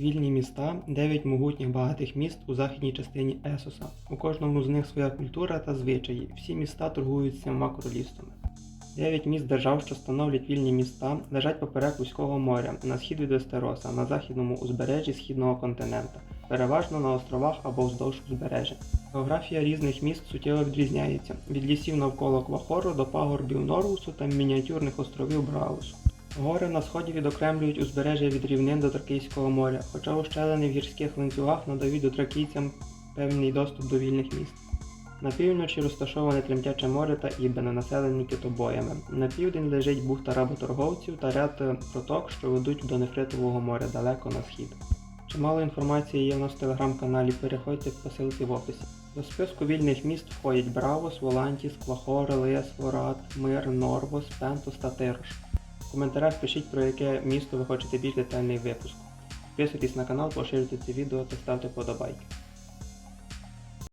Вільні міста 9 могутніх багатих міст у західній частині Есоса. У кожному з них своя культура та звичаї. Всі міста торгують сіма королівствами. Дев'ять міст держав, що становлять вільні міста, лежать поперек Вузького моря на схід від Вестероса, на західному узбережжі східного континента, переважно на островах або вздовж узбережжя. Географія різних міст суттєво відрізняється від лісів навколо Квахору до пагорбів Норвусу та мініатюрних островів Браусу. Гори на сході відокремлюють узбережжя від рівнин до Тракійського моря, хоча ущелини в гірських ланцюгах надають дотракійцям певний доступ до вільних міст. На півночі розташоване Тремтяче море та Ібене, населені китобоями. На південь лежить бухта работорговців та ряд е, проток, що ведуть до Нефритового моря далеко на схід. Чимало інформації є в нас в телеграм-каналі, переходьте по ссылці в описі. До списку вільних міст входять Бравос, Волантіс, Квахоре, Лес, Ворат, Мир, Норвос, Пентус та Тирош. В коментарях пишіть про яке місто ви хочете більш детальний випуск. Підписуйтесь на канал, поширюйте це відео та ставте подобайки.